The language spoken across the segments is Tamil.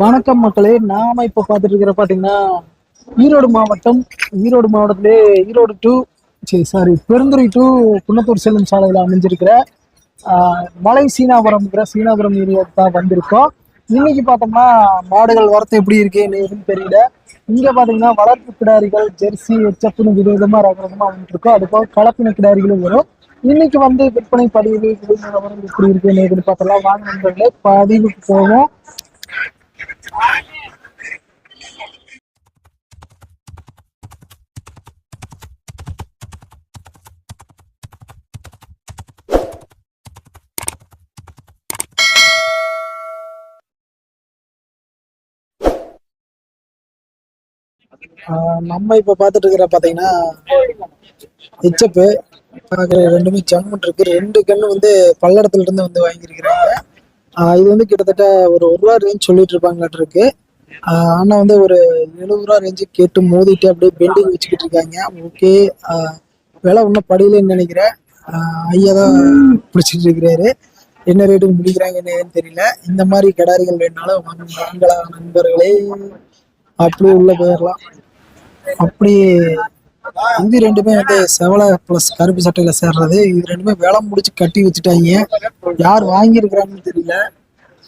வணக்கம் மக்களே நாம இப்ப பாத்துட்டு இருக்கிற பாத்தீங்கன்னா ஈரோடு மாவட்டம் ஈரோடு மாவட்டத்திலே ஈரோடு டு சரி சாரி பெருந்துறை டு குன்னத்தூர் செல்லும் சாலையில் அமைஞ்சிருக்கிற மலை சீனாபுரம்ங்கிற சீனாபுரம் ஏரியாவுக்கு தான் வந்திருக்கோம். இன்னைக்கு பார்த்தோம்னா மாடுகள் வரத்து எப்படி இருக்கு எதுன்னு தெரியல. இங்க பாத்தீங்கன்னா வளர்ப்பு கிடாரிகள் ஜெர்சி எச்சப்புன்னு விதவிதமா ரகரகமா வந்துட்டு இருக்கோம் அது போக கலப்பின கிடாரிகளும் வரும். இன்னைக்கு வந்து விற்பனை பதிவு எப்படி இருக்கு ஏதுன்னு பார்த்தலாம் வாங்க நண்பர்களே பதிவுக்கு போவோம். நம்ம இப்ப பாத்துட்டு இருக்கிற பாத்தீங்கன்னா ஹெச்எப் ரெண்டுமே ஜம்முன் இருக்கு. ரெண்டு கண்ணு வந்து பல்லடத்துல இருந்து வந்து வாங்கியிருக்கிறாங்க. இது வந்து கிட்டத்தட்ட ஒரு ஒரு ரூபா ரேஞ்ச் சொல்லிட்டு இருப்பாங்களாட்டு இருக்கு. ஆனா வந்து ஒரு எழுபது ரூபா ரேஞ்சு கேட்டு மோதிட்டு அப்படியே பெண்டிங் வச்சுக்கிட்டு இருக்காங்க. ஓகே விலை ஒன்றும் படியலன்னு நினைக்கிறேன். ஐயா தான் பிடிச்சிட்டு இருக்கிறாரு. என்ன ரேட்டுக்கு முடிக்கிறாங்க என்னன்னு தெரியல. இந்த மாதிரி கிடாரிகள் வேணாலும் வாங்கலாம் நண்பர்களே? அப்படியே உள்ள போயிடலாம். அப்படி இது ரெண்டுமே வந்து செவலை ப்ளஸ் கருப்பு சட்டையில சேர்றது. இது ரெண்டுமே வேலை முடிச்சு கட்டி வச்சுட்டாங்க. யார் வாங்கியிருக்கிறாங்கன்னு தெரியல.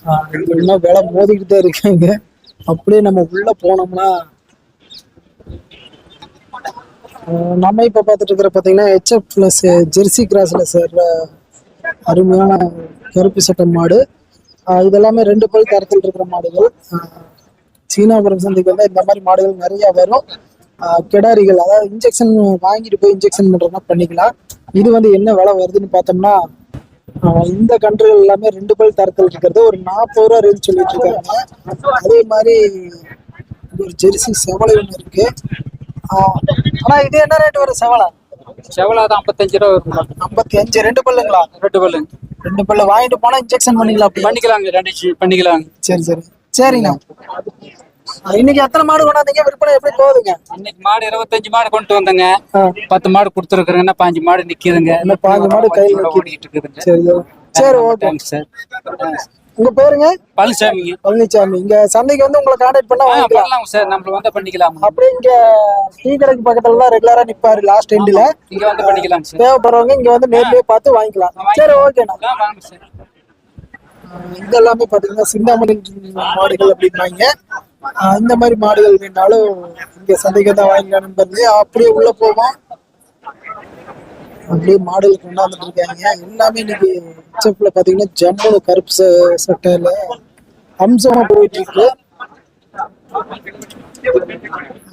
ஆஹ் இன்னும் வேலை மோதிக்கிட்டு தான் இருக்காங்க. அப்படியே நம்ம உள்ள போனோம்னா ஆஹ் நம்ம இப்ப பார்த்துட்டு இருக்கிற பாத்தீங்கன்னா ஹெச்எஃப் ப்ளஸ் ஜெர்சி கிராஸ்ல சேர்ற அருமையான கருப்பு சட்டை மாடு. இதெல்லாமே ரெண்டு பல் தரத்தில் இருக்கிற மாடுகள். ஆஹ் சீனாபுரம் சந்தைக்கு வந்து இந்த மாதிரி மாடுகள் நிறைய வரும். கிடாரிகள் அதாவது இன்ஜெக்ஷன் வாங்கிட்டு போய் இன்ஜெக்ஷன் பண்றதுனா பண்ணிக்கலாம். இது வந்து என்ன விலை வருதுன்னு பார்த்தோம்னா இந்த கன்றுகள் எல்லாமே ரெண்டு பல் தரத்தில் இருக்கிறது. ஒரு நாற்பது ரூபா ரேஞ்ச் சொல்லிட்டு இருக்காங்க. அதே மாதிரி ஒரு ஜெர்சி செவலை ஒன்று இருக்கு. ஆஹ் ஆனா இது என்ன ரேட் வரும் செவலை? செவலா தான் ஐம்பத்தஞ்சு ரூபா வரும் ஐம்பத்தி அஞ்சு ரெண்டு பல்லுங்களா? ரெண்டு பல்லு. ரெண்டு பல்லு. வாங்கிட்டு போனா இன்ஜெக்ஷன் பண்ணிக்கலாம் பண்ணிக்கலாங்க ரெண்டு பண்ணிக்கலாங்க. சரி சரி. ஆஹ் இன்னைக்கு எத்தனை மாடு கொண்டாந்தீங்க? விற்பனை எப்படி போகுதுங்க? இன்னைக்கு மாடு இருபத்தஞ்சு மாடு கொண்டு வந்தேங்க. பத்து மாடு கொடுத்துருக்குறேங்க பாஞ்சு மாடு நிக்குதுங்க. இன்னும் பாஞ்சு மாடு கையில் நிக்குது. ஓடிட்டு இருக்குதுங்க சரி. சரி. சரி ஓகே. Thanks sir. உங்க பேருங்க? பழனிசாமிங்க பழனிசாமி இங்க சந்தைக்கு வந்து உங்களை கான்டாக்ட் பண்ணா பண்ணலாம் சார். நம்மள வந்தா பண்ணிக்கலாம் அப்படியே இங்க டீ கடைக்கு பக்கத்துல தான் ரெகுலரா நிப்பாரு லாஸ்ட் எண்ட்ல இங்க வந்து பண்ணிக்கலாம் சார். தேவைப்படுறவங்க இங்க வந்து நேர்லயே பார்த்து வாங்கிக்கலாம். சரி ஓகேண்ணா வாங்க சார். ஆஹ் இது எல்லாமே பாத்தீங்கன்னா சிந்தாமணி மாடுகள் அப்படின்னாங்க இந்த மாதிரி மாடுகள் வேணாலும் இங்க சந்தைக்கு தான் வாங்கிக்கலாம் நண்பர்களே. அப்படியே உள்ள போவோம். அப்படியே மாடுகள் கொண்டாந்துட்டு இருக்காங்க. எல்லாமே இன்னைக்கு செப்ல பாத்தீங்கன்னா ஜம்முனு கருப்பு சட்டையில அம்சமா போயிட்டு இருக்கு.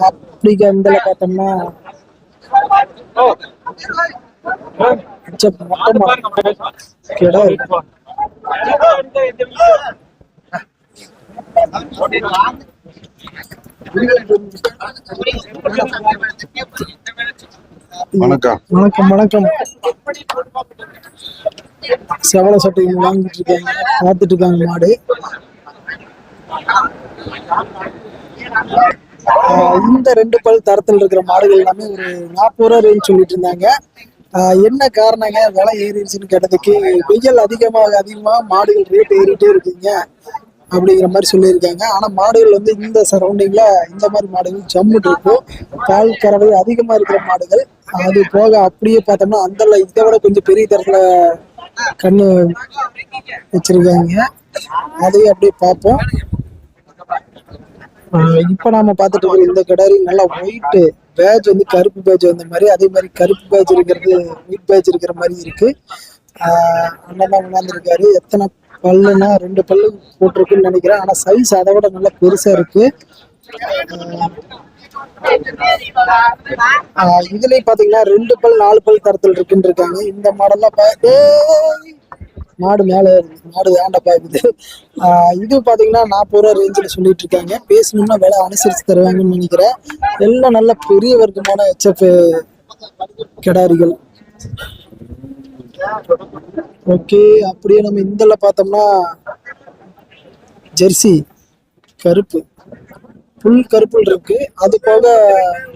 அப்படி அந்த பார்த்தோம்னா மொத்தமா வணக்கம். வணக்கம் வணக்கம். செவல சட்டை வாங்கிட்டு இருக்காங்க. பார்த்துட்டு இருக்காங்க மாடு. இந்த ரெண்டு பல் தரத்தில் இருக்கிற மாடுகள் எல்லாமே ஒரு நாற்பது ரூபா ரேஞ்ச் சொல்லிட்டு இருந்தாங்க. என்ன காரணங்க? விலை ஏறிடுச்சுன்னு கேட்டதுக்கு வெயில் அதிகமாக அதிகமாக மாடுகள் ரேட் ஏறிட்டே இருக்குங்க. அப்படிங்கிற மாதிரி சொல்லியிருக்காங்க. ஆனால் மாடுகள் வந்து இந்த சரௌண்டிங்கில் இந்த மாதிரி மாடுகள் ஜம்முட்டு இருக்கும் பால் கறவை அதிகமாக இருக்கிற மாடுகள். அது போக அப்படியே பார்த்தோம்னா அந்த இதை விட கொஞ்சம் பெரிய தரத்தில் கண்ணு வச்சிருக்காங்க. அதையும் அப்படியே பார்ப்போம். இப்போ நாம பார்த்துட்டு இருக்கிற இந்த கிடாரி நல்லா ஒயிட் பேட்ச் வந்து கருப்பு பேட்ச் வந்த மாதிரி அதே மாதிரி கருப்பு பேட்ச் இருக்கிறது ஒயிட் பேட்ச் இருக்கிற மாதிரி இருக்கு. அண்ணன் தான் உணர்ந்துருக்காரு எத்தனை பல்லுனா ரெண்டு பல்லு போட்டிருக்குன்னு நினைக்கிறேன். ஆனா சைஸ் அதை விட நல்லா பெருசா இருக்கு. ஆஹ் இதுலயும் பாத்தீங்கன்னா ரெண்டு பல் நாலு பல் தரத்தில் இருக்குன்னு இருக்காங்க. இந்த மாடல்லாம் மாடு மேல மாடு வேண்ட பாக்குது. ஆஹ் இது பாத்தீங்கன்னா நாற்பது ரூபா ரேஞ்சில் சொல்லிட்டு இருக்காங்க. பேசணும்னா விலை அனுசரிச்சு தருவாங்கன்னு நினைக்கிறேன். எல்லாம் நல்ல பெரிய வர்க்கமான ஹெச்எஃப் கிடாரிகள். ஓகே அப்படியே நம்ம இந்தல பார்த்தோம்னா ஜெர்சி கருப்பு. புல் கருப்புல் இருக்கு. அது போக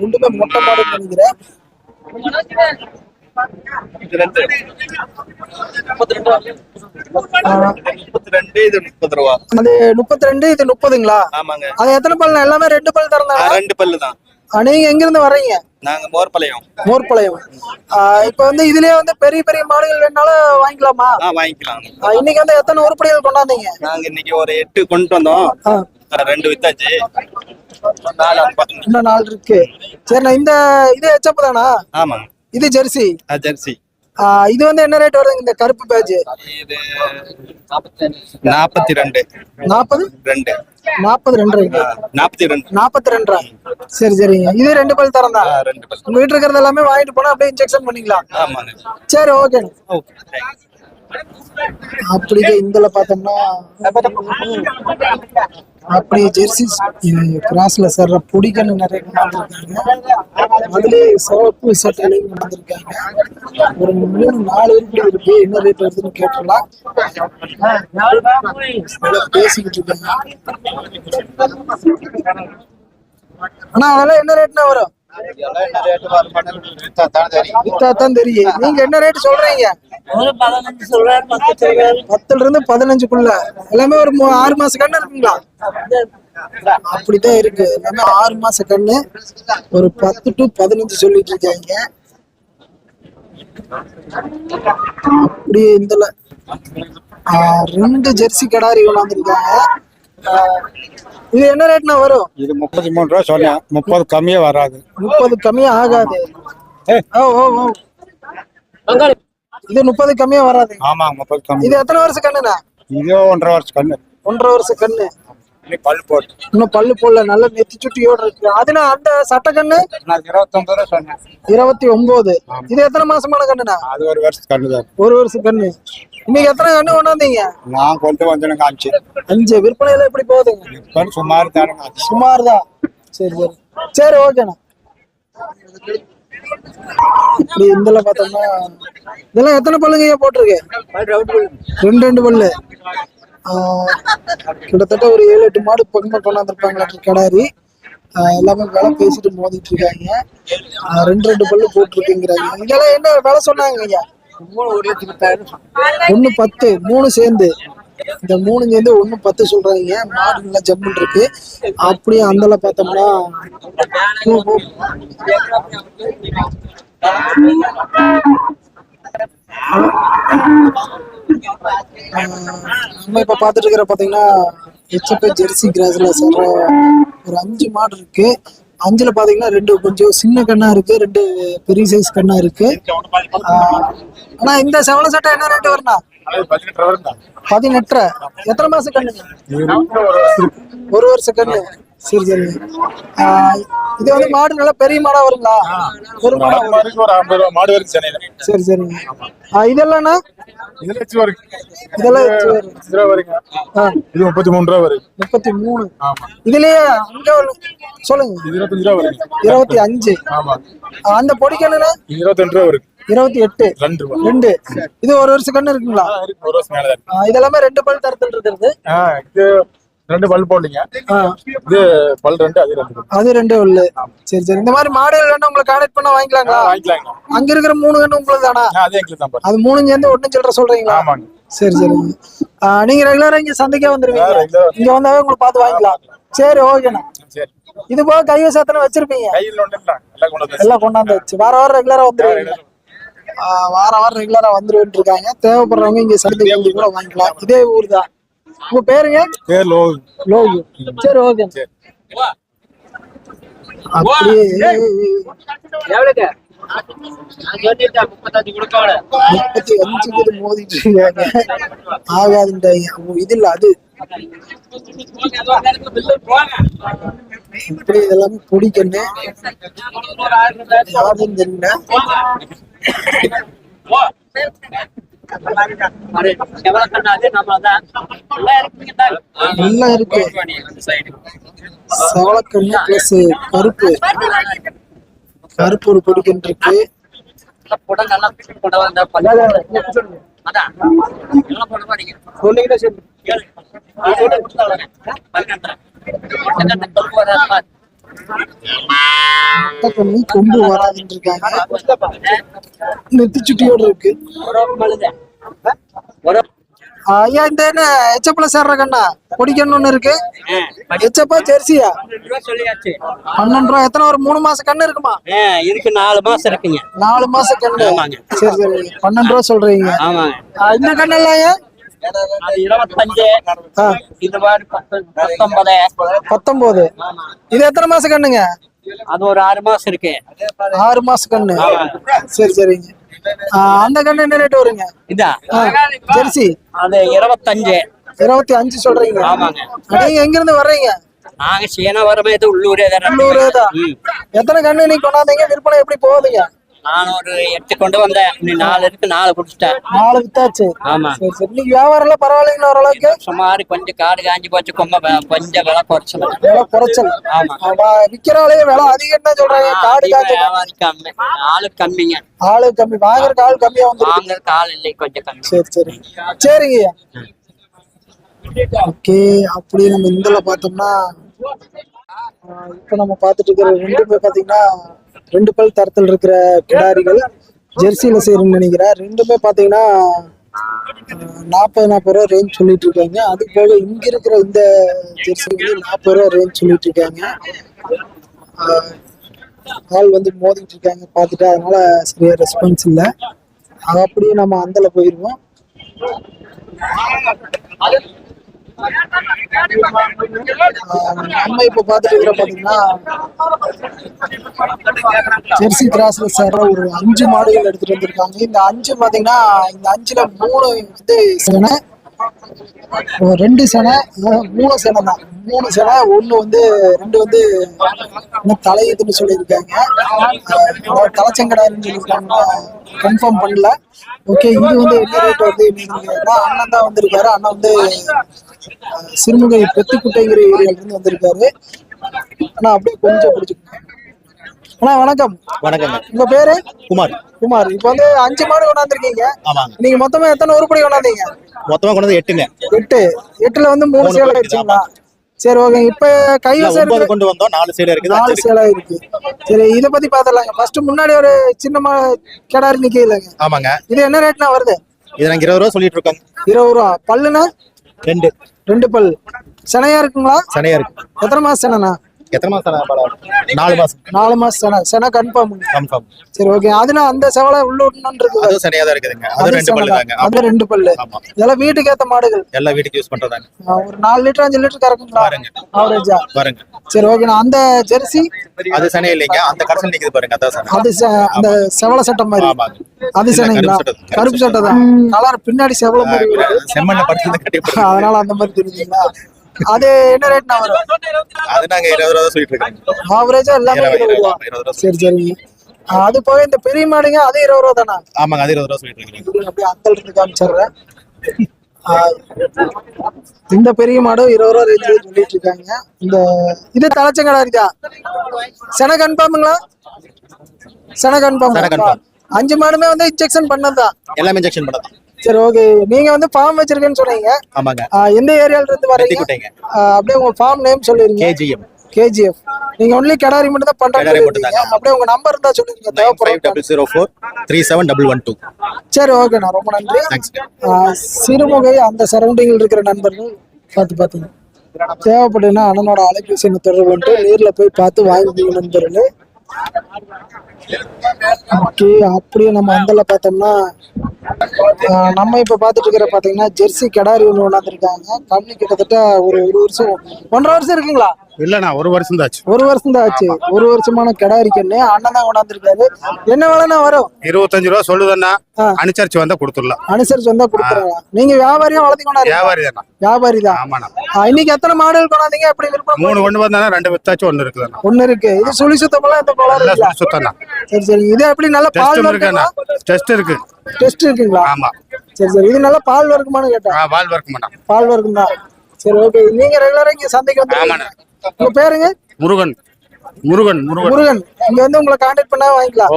ரெண்டுமே மொட்டை மாடுன்னு நினைக்கிறேன். முப்பத்தி ரெண்டு. இது முப்பதுங்களா? ஆமாங்க. அது எத்தனை பல்ல எல்லாமே ரெண்டு பல் திறந்தாங்க ரெண்டு பல்லு தான். நீங்க எங்க இருந்து வர்றீங்க? நாங்க மோர்பாளையம் மோர்பாளையம் இப்ப வந்து இதுலயே வந்து பெரிய பெரிய மாடுகள் வேணாலும் வாங்கிக்கலாமா? வாங்கிக்கலாம். இன்னைக்கு வந்து எத்தனை உருப்படிகள் கொண்டாந்தீங்க? நாங்க இன்னைக்கு ஒரு எட்டு கொண்டு வந்தோம். ரெண்டு வித்தாச்சு. நாலு இன்னும் நாள் இருக்கு. சரிண்ணா இந்த இது எச்சப்பு தானா? ஆமாங்க. இது ஜெர்சி. ஜெர்சி. இது வந்து என்ன ரேட் வருதுங்க இந்த கருப்பு பேஜ் இது நாற்பத்தி ரெண்டு. நாற்பது ரெண்டு நாற்பது ரெண்டு நாற்பத்தி ரெண்டு. நாற்பத்தி ரெண்டா? சரி சரிங்க. இது ரெண்டு பல் தரம் தான் உங்க வீட்டுல இருக்கிறது எல்லாமே வாங்கிட்டு போனா அப்படியே இன்ஜெக்ஷன் பண்ணிக்கலாம். சரி ஓகே அப்படியே இந்தல பார்த்தோம்னா அப்படியே ஜெர்சி கிராஸ்ல சேர்ற பொடிகள் நிறைய கொண்டாந்துருக்காங்க அதுலயே சிவப்பு சட்டைகளையும் கொண்டாந்துருக்காங்க ஒரு மூணு நாலு இருக்கு இருக்கு என்ன ரேட் வருதுன்னு கேட்டுடலாம். பேசிக்கிட்டு இருக்காங்க. ஆனா அதெல்லாம் என்ன ரேட்னா வரும்? தெரியும். நீங்க என்ன ரேட் சொல்றீங்க? பத்துல இருந்து பதினஞ்சுக்குள்ள. எல்லாமே ஒரு ஆறு மாச கண்ணு இருக்குங்களா? இருக்கு. எல்லாமே ஆறு மாச கண்ணு. ஒரு பத்து டு பதினஞ்சு சொல்லிட்டு இருக்காங்க. அப்படியே இந்தல ஆ, ரெண்டு ஜெர்சி கடாரி கொண்டாந்துருக்காங்க இது என்ன ரேட்னா வரும்? இது முப்பத்தி மூணு ரூபா சொன்னேன். முப்பது கம்மியே வராது. முப்பது கம்மியா ஆகாது. ஏய். ஓ ஓ ஓ. இது முப்பது கம்மியா வராது. ஆமா முப்பது கம்மி. இது எத்தனை வருஷம் கண்ணுண்ணா? இதே ஒன்றரை வருஷம் கண்ணு. ஒன்றரை வருஷம் கண்ணு. இன்னும் பல் போட்டு. இன்னும் பல்லு போடல நல்ல நெத்தி சுட்டியோட இருக்கு. அதுனா அந்த சட்டை கண்ணு? நான் இருபத்தொன்பது ரூபா சொன்னேன். இருபத்தி ஒன்பது இது எத்தனை மாசமான கண்ணுண்ணா? அது ஒரு வருஷம் கண்ணு தான் ஒரு வருஷம் கண்ணு. இன்னைக்கு எத்தனை கண்ணு கொண்டாந்தீங்க? நான் கொண்டு வந்தேனுங்க அஞ்சு அஞ்சு. விற்பனையில எப்படி போகுதுங்க? சுமார் தானுங்க. சுமார் தான் சரி சரி. சரி ஓகேண்ணா. இப்படி இந்தல பார்த்தோம்னா இதெல்லாம் எத்தனை பல்லுங்க போட்டிருக்கு? ரெண்டு ரெண்டு பல்லு. கிட்டத்தட்ட ஒரு ஏழு எட்டு மாடு பக்கமா கொண்டாந்துருப்பாங்களா கிடாரி. எல்லாமே விலை பேசிட்டு மோதிட்டு இருக்காங்க. ரெண்டு ரெண்டு பல்லு போட்டிருக்குங்கிறாங்க. இங்கெல்லாம் என்ன விலை சொன்னாங்க ஐயா ஒண்ணு பத்து மூணு சேர்ந்து. இந்த மூணு சேர்ந்து ஒண்ணு பத்து சொல்றாங்க மாடு நல்லா ஜம்முன் இருக்கு. அப்படியே அந்தல பார்த்தோம்னா நம்ம இப்ப பாத்துட்டு இருக்கிற பாத்தீங்கன்னா ஹெச்எப் ஜெர்சி கிராஸ்ல சொல்ற ஒரு அஞ்சு மாடு இருக்கு. அஞ்சுல பாத்தீங்கன்னா ரெண்டு கொஞ்சம் சின்ன கண்ணா இருக்கு ரெண்டு பெரிய சைஸ் கண்ணா இருக்கு. ஆனா இந்த செவல சட்டை என்ன ரேட் வரும்னா பதினெட்டு பதினெட்டரை. எத்தனை மாசம் கண்ணுங்க? ஒரு வருஷம் கண்ணு. சரி சரி இது வந்து மாடு நல்லா பெரிய மாடா வருங்களா? ஒரு மாடா வரும். ஒரு ஐம்பது ரூபா மாடு சென்னையில் சரி சரிங்க வரைக்கும். இதெல்லாம் வரும். ரூபா இது முப்பத்தி மூணு ரூபா வரைக்கும். முப்பத்தி மூணு. ஆமா. இதுலயே அங்க சொல்லுங்க. இருபத்தஞ்சு ரூபா வரைக்கும். இருபத்தி அஞ்சு. ஆமா. அந்த பொடிக்கு என்னன்னா இது இருபத்தெண்டு ரூபா வரைக்கும். இருபத்தி எட்டு. ரெண்டு ரெண்டு. இது ஒரு வருஷம் கண்ணு இருக்குங்களா? ஒரு வருஷம் மேலே இதெல்லாமே ரெண்டு பல் தரத்தில் இது ரெண்டு பல் போடலீங்க. இது பல் ரெண்டு அது ரெண்டு. அது ரெண்டு பல்லு சரி சரி. இந்த மாதிரி மாடுகள் வேணும் உங்களை கான்டாக்ட் பண்ண வாங்கிக்கலாங்களா? வாங்கிக்கலாங்க. அங்க இருக்கிற மூணு கண்ணு உங்களுக்கு தானா அதே எங்களுக்கு தான் அது மூணு சேர்ந்து ஒண்ணு சில்லற சொல்றீங்களா? ஆமாங்க. சரி சரிங்க நீங்க ரெகுலரா இங்க சந்தைக்கே வந்துருவீங்க. இங்க வந்தாவே உங்களை பார்த்து வாங்கிக்கலாம். சரி ஓகேண்ணா சரி. இது போக கைவசத்தனை வச்சிருப்பீங்க. கையில் ஒன்று இல்லை. எல்லாம் கொண்டாந்து வச்சு. வார வாரம் ரெகுலரா வந்துருவீங்க. வார வாரம் ரெகுலரா வந்துருவேன் இருக்காங்க. தேவைப்படுறவங்க இங்க சந்தைக்கு கூட வாங்கிக்கலாம். இதே ஊர் தான். உங்க பேருங்க? பேர் லோ லோகு சரி ஓகே. அப்படியே. முப்பத்தி அஞ்சுக்கு இது மோதிட்டு இருக்காங்க. ஆகாதுன்றாங்க ஓ, இது இல்ல அது. இப்படி இதெல்லாமே பிடிக்கண்ணு யாரும் தெரியல நல்லா இருக்கு. செவலக்கண்ணு பிளஸ் கருப்பு கருப்பு ஒரு பிடிக்கன் இருக்கு சொன்னீங்கன்னா கண்ணு கொம்பு வராதுன்னு இருக்காங்க நெத்தி சுட்டியோட இருக்கு. ஐயா இந்த என்ன எச்சப்பல சேர்ற கண்ணா? பொடிக்கண்ணு இருக்கு. எச்சப்பா ஜெர்சியா? பன்னெண்டு ரூபா. எத்தனை ஒரு மூணு மாசம் கண்ணு இருக்குமா? இருக்கு நாலு மாசம் இருக்குங்க நாலு மாசம் கண்ணு. சரி சரி. பன்னெண்டு ரூபா சொல்றீங்க. இந்த கண்ணு எல்லாம் பத்தொன்பது. இது எத்தனை மாசம் கண்ணுங்க? அது ஒரு ஆறு மாசம் இருக்கு. ஆறு மாசம் கண்ணு. சரி சரிங்க. அந்த கண்ணு என்ன ரேட் வருங்க? இதா? ஜெர்சி. அது இருபத்தஞ்சு. இருபத்தி அஞ்சு சொல்றீங்க. ஆமாங்க. நீங்க எங்க இருந்து வர்றீங்க? நாங்க சீனாவரமே இது உள்ளூரே தானே. உள்ளூரே தான். எத்தனை கண்ணு நீ கொண்டாந்தீங்க? விற்பனை எப்படி போகுதுங்க? நான் ஒரு எட்டு கொண்டு வந்தேன். நீ நாலு இருக்கு நாலு குடிச்சிட்டேன் நாலு வித்தாச்சு. ஆமா. சரி சரி. இன்னைக்கு வியாபாரம் எல்லாம் பரவாயில்லைங்களா ஓரளவுக்கு? சுமார் கொஞ்சம் காடு காஞ்சி போச்சு கொம்ப கொஞ்சம் விலை குறைச்சல. விலை குறைச்சல். ஆமா. விக்கிறாளே விலை அதிகம் தான் சொல்றாங்க. காடு காய்ச்சல் வியாபாரி கம்மி. ஆளு கம்மிங்க. ஆளு கம்மி. வாங்குறதுக்கு ஆள் கம்மியா வந்து வாங்குறதுக்கு ஆள் இல்லை கொஞ்சம் கம்மி. சரி சரி. சரிங்க. ஓகே அப்படி நம்ம இந்தில பார்த்தோம்னா இப்ப நம்ம பார்த்துட்டு இருக்கிற ரெண்டுமே பாத்தீங்கன்னா ரெண்டு பல் தரத்தில் இருக்கிற கிடாரிகள் ஜெர்சியில சேரும்னு நினைக்கிறேன் ரெண்டுமே பாத்தீங்கன்னா நாற்பது நாற்பது ரூபா ரேஞ்ச் சொல்லிட்டு இருக்காங்க. அது போக இங்க இருக்கிற இந்த ஜெர்சி வந்து நாற்பது ரூபா ரேஞ்ச் சொல்லிட்டு இருக்காங்க. ஆள் வந்து மோதிட்டு இருக்காங்க பார்த்துட்டு அதனால சரியா ரெஸ்பான்ஸ் இல்லை. அது அப்படியே நம்ம அந்தல போயிருவோம். நம்ம இப்ப பாத்துட்டு இருக்கிற பாத்தீங்கன்னா ஜெர்சி கிராஸ்ல சேர்ற ஒரு அஞ்சு மாடுகள் எடுத்துட்டு வந்திருக்காங்க. இந்த அஞ்சு பாத்தீங்கன்னா இந்த அஞ்சுல மூணு வந்து ரெண்டு சேனை மூணு சேனை தான். மூணு சேனை ஒண்ணு வந்து ரெண்டு வந்து இன்னும் தலையுதுன்னு சொல்லியிருக்காங்க. தலைச்சங்கடாருன்னு சொல்லியிருக்காங்க கன்ஃபார்ம் பண்ணல. ஓகே இது வந்து என்ன ரேட் வந்து அண்ணன் தான் வந்திருக்காரு. அண்ணன் வந்து சிறுமுகை பெத்துக்குட்டைங்கிற ஏரியால இருந்து வந்திருக்காரு. ஆனா அப்படியே கொஞ்சம் பிடிச்சிக்கோங்க. அண்ணா வணக்கம். வணக்கங்க உங்க பேரு? குமார். குமார். இப்போ வந்து அஞ்சு மாடு கொண்டாந்துருக்கீங்க. ஆமாங்க. நீங்க மொத்தமா எத்தனை உருப்படி கொண்டாந்தீங்க? மொத்தமா கொண்டு வந்து எட்டுங்க. எட்டு. எட்டுல வந்து மூணு சேலை ஆயிடுச்சுங்களா சரி ஓகே. இப்ப கைவசம் கொண்டு வந்தோம். நாலு சைடு இருக்குது. நாலு. சேலை இருக்கு. சரி இத பத்தி பாத்திரலாங்க ஃபர்ஸ்ட் முன்னாடி ஒரு சின்ன மா கிடாரி நிக்கலங்க. ஆமாங்க. இது என்ன ரேட்னா வருது? இது நாங்க இருபது ரூபா சொல்லிட்டு இருக்கோங்க. இருபது ரூபா. பல்லுனா ரெண்டு. ரெண்டு பல். செனையா இருக்குங்களா? சனையா இருக்கு. எத்தனை மாசம் செனைண்ணா? எத்தனை மாசம் படம்? நாலு மாசம். நாலு மாசம் செனை செனை கன்ஃபார்ம் கன்ஃபார்ம் சரி ஓகே அதுல அந்த செவலை உள்ளூர்னு இருக்கு அதுவும் சனையா தான் இருக்குதுங்க. அது அது ரெண்டு பல்லு செனை தாங்க. தான். அது ரெண்டு பல்லு. ஆமா. இதெல்லாம் வீட்டுக்கு ஏத்த மாடுகள். எல்லா வீட்டுக்கு யூஸ் பண்றதாங்க. ஒரு நாலு லிட்டர் அஞ்சு லிட்டர் கறக்குங்களா? பாருங்க. ஆவரேஜா பாருங்க. சரி ஓகேண்ணா அந்த ஜெர்சி அது சனையா இல்லைங்க. அந்த கடைசியில் நிக்குது பாருங்க. அதான் சனை. அது அந்த செவல சட்டை மாதிரி. அது இல்ல, சென்னைங்களா கருப்பு சட்டை. கருப்பு சட்டை தான். கலர் பின்னாடி செவல மாதிரி செம்மண்ண படுத்து கட்டி போட்டு அதனால அந்த மாதிரி தெரியுதுங்களா? அது என்ன ரேட்னா வரும்? அது நாங்க இருபது ரூபா சொல்லிட்டு இருக்கோம் ஆவரேஜா எல்லாமே இருபது ரூபா. சரி சரிங்க அது போக இந்த பெரிய மாடுங்க அது இருபது ரூபா தானா? ஆமாங்க அது இருபது ரூபா சொல்லிட்டு இருக்கீங்க அப்படியே அந்தல் இருந்து காமிச்சிடுறேன் இந்த பெரிய மாடு இருபது ரூபா ரேஞ்சு சொல்லிட்டு இருக்காங்க. இந்த இது தலைச்சங்கடாரிதா? சென கன்ஃபார்முங்களா சென செனை கன்ஃபார்ம். அஞ்சு மாடுமே வந்து இன்ஜெக்ஷன் பண்ணதுதான் எல்லாமே இன்ஜெக்ஷன் பண்ணது சரி ஓகே நீங்க வந்து ஃபார்ம் வச்சிருக்கேன்னு சொன்னீங்க. ஆமாங்க. எந்த ஏரியால இருந்து வரீங்க அப்படியே உங்க ஃபார்ம் நேம் சொல்லிருங்க. கேஜிஎம் கேஜிஎஃப் நீங்க ஒன்லி கடாரி மட்டும் தான் பண்றீங்க. அப்படியே உங்க நம்பர் இருந்தா சொல்லுங்க தேவைப்படும் சரி ஓகேண்ணா ரொம்ப நன்றி. சிறுமுகை அந்த சரௌண்டிங்கில் இருக்கிற நண்பர்கள் பார்த்து பார்த்துங்க. தேவைப்படுதுன்னா அண்ணனோட அலைபேசி எண்ணை தொடர்பு கொண்டு நேர்ல போய் பார்த்து வாங்கிக்கோங்க நண்பர்களே. ஓகே அப்படியே நம்ம அந்தல பார்த்தோம்னா நம்ம இப்ப பார்த்துட்டு இருக்கிற பாத்தீங்கன்னா ஜெர்சி கிடாரி ஒன்று கொண்டாந்துருக்காங்க கண்ணு கிட்டத்தட்ட ஒரு ஒரு வருஷம் ஒன்றரை வருஷம் இருக்குங்களா? இல்லண்ணா ஒரு வருஷம் தாச்சு ஒரு வருஷம் தான் ஆச்சு. ஒரு வருஷமான கிடாரி கண்ணு அண்ணன் தான் கொண்டாந்துருக்காரு என்ன வேலைன்னா வரும்? இருபத்தஞ்சு ரூபா சொல்லுதண்ணா. அனுசரிச்சு வந்தா கொடுத்துடலாம். அனுசரிச்சு வந்தா கொடுத்துறாங்க நீங்க வியாபாரியும் வளர்த்தி கொண்டாரு? வியாபாரி தானே வியாபாரி தான். ஆமாண்ணா. இன்னைக்கு எத்தனை மாடுகள் கொண்டாந்தீங்க? எப்படி விருப்பம் மூணு கொண்டு வந்தானா ரெண்டு வித்தாச்சும் ஒண்ணு இருக்குதுண்ணா. ஒண்ணு இருக்கு. இது சுழி சுத்தமெல்லாம் இந்த இருக்குல்ல? சுத்தண்ணா சரி சரி. இது எப்படி நல்ல பால் வருக்குங்களா டெஸ்ட் இருக்கு. டெஸ்ட் இருக்குங்களா ஆமா. சரி சரி. இது நல்ல பால் வருக்குமான்னு கேட்டேன். ஆ, வால் வர்க்க மாட்டான் பால் வருக்கும் தான் சரி ஓகே நீங்க ரெகுலரா இங்க சந்தைக்கு வந்து. உங்க பேருங்க? முருகன். முருகன் முருகன். முருகன். இங்க வந்து உங்களை கான்டாக்ட் பண்ணா வாங்கிக்கலாம்.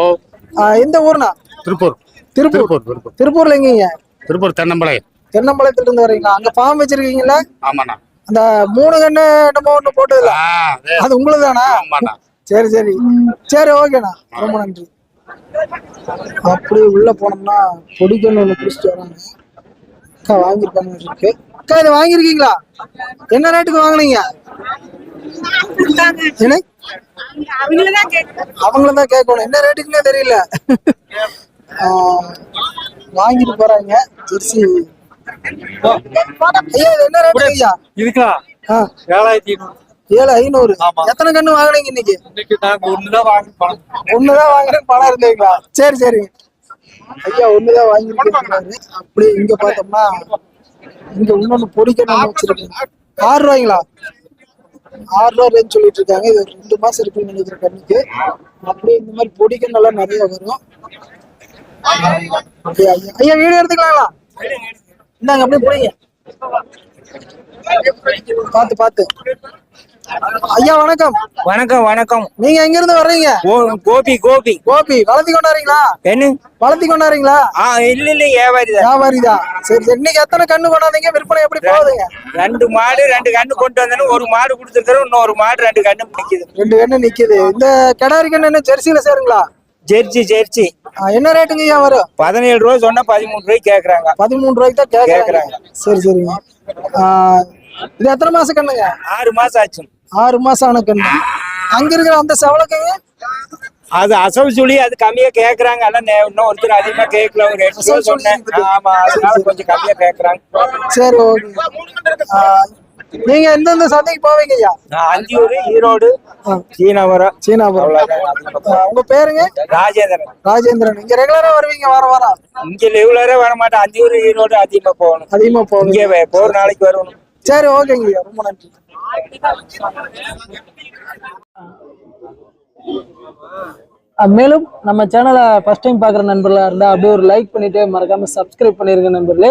எந்த ஊர்னா திருப்பூர். திருப்பூர். திருப்பூர் திருப்பூர். திருப்பூர்ல எங்கீங்க? திருப்பூர் தென்னம்பளை தென்னம்பாளையத்துல இருந்து வரீங்களா அங்க ஃபார்ம் வச்சிருக்கீங்களா ஆமாண்ணா. அந்த மூணு கண்ணு நம்ம ஒண்ணு போட்டதுல. அதே. உங்களுக்கு தானா சரி சரி. சரி ஓகேண்ணா ரொம்ப நன்றி. அப்படியே உள்ள போனோம்னா பொடிக்கண்ணு ஒன்று குடிச்சிட்டு வராங்க. அக்கா வாங்கியிருப்பாங்க இருக்கு அக்கா இதை வாங்கியிருக்கீங்களா? என்ன ரேட்டுக்கு வாங்குனீங்க? என்ன? அவங்கள தான் கேட்கணும். என்ன ரேட்டுக்குன்னே தெரியல. வாங்கிட்டு போறாங்க. ஜெர்சி. ஐயா என்ன ரேட்டு ஐயா? இதுக்கா? ஏழாயிரத்தி ஏழு ஐநூறு. எத்தனை கண்ணு வாங்குனீங்க இன்னைக்கு? ஒண்ணுதான் வாங்கி பணம் இருந்தீங்களா சரி சரி. ஐயா ஒண்ணுதான் வாங்கிருக்காரு அப்படி இங்க பார்த்தோம்னா இங்க இன்னொன்னு வச்சிருக்கீங்க ஆறு ரூபாய்ங்களா? ஆறு ரூபா ரேஞ்ச் சொல்லிட்டு இருக்காங்க. இது ரெண்டு மாசம் இருக்குன்னு நினைக்கிறேன் கண்ணுக்கு. அப்படி இந்த மாதிரி பொடிக்க நல்லா நிறைய வரும். ஐயா வீடியோ எடுத்துக்கலாங்களா? இந்தாங்க அப்படியே போறீங்க பார்த்து பார்த்து ஐயா வணக்கம். வணக்கம் வணக்கம். நீங்க எங்க இருந்து வர்றீங்க கோபி கோபி. கோபி வளர்த்தி கொண்டாடுறீங்களா? என்ன? வளர்த்தி கொண்டாடுறீங்களா? ஆ இல்ல இல்ல வியாபாரி தான். சரி சரி. இன்னைக்கு எத்தனை கண்ணு கொண்டாந்தீங்க? விற்பனை எப்படி போகுதுங்க? ரெண்டு மாடு ரெண்டு கண்ணு கொண்டு வந்தேன்னு ஒரு மாடு கொடுத்துருக்கிறோம். இன்னொரு மாடு ரெண்டு கண்ணு நிக்குது. ரெண்டு கண்ணு நிக்குது. இந்த கிடாரி கண்ணு என்ன ஜெர்சியில சேருங்களா? ஜெர்சி ஜெர்சி என்ன ரேட்டுங்க ஐயா வரும்? பதினேழு ரூபா சொன்னா பதிமூணு ரூபாய்க்கு கேக்குறாங்க. பதிமூணு ரூபாய்க்கு தான் கேக்குறாங்க. சரி சரிங்க. ஆ, இது எத்தனை மாசம் கண்ணுங்க? ஆறு மாசம் ஆச்சு. ஆறு மாசம் ஆன கண்ணு. அங்க இருக்கிற அந்த செவலக்குங்க? அது அசவு சொல்லி அது கம்மியா கேக்குறாங்க. ஆனா இன்னும் ஒருத்தர் அதிகமா கேட்கல ஒரு எட்டு சொன்னேன். ஆமா அதனால கொஞ்சம் கம்மியா கேக்குறாங்க. சரி ஓகே. நீங்க எந்தெந்த சந்தைக்கு போவீங்க ஐயா? நான் அந்தியூர் ஈரோடு சீனாபுரம் சீனாபுரம் உங்க பேருங்க? ராஜேந்திரன். ராஜேந்திரன். இங்க ரெகுலரா வருவீங்க வார வாரம்? இங்க ரெகுலரா வர மாட்டேன் அந்தியூர் ஈரோடு அதிகமா போகணும். அதிகமா போவீங்க இங்கே போற நாளைக்கு வரணும் சரி ஓகேங்க ஐயா. ரொம்ப நன்றி. மேலும் நம்ம சேனலை ஃபர்ஸ்ட் டைம் பார்க்குற நண்பர்களாக இருந்தால் அப்படியே ஒரு லைக் பண்ணிட்டு மறக்காம சப்ஸ்கிரைப் பண்ணிருங்க நண்பர்களே.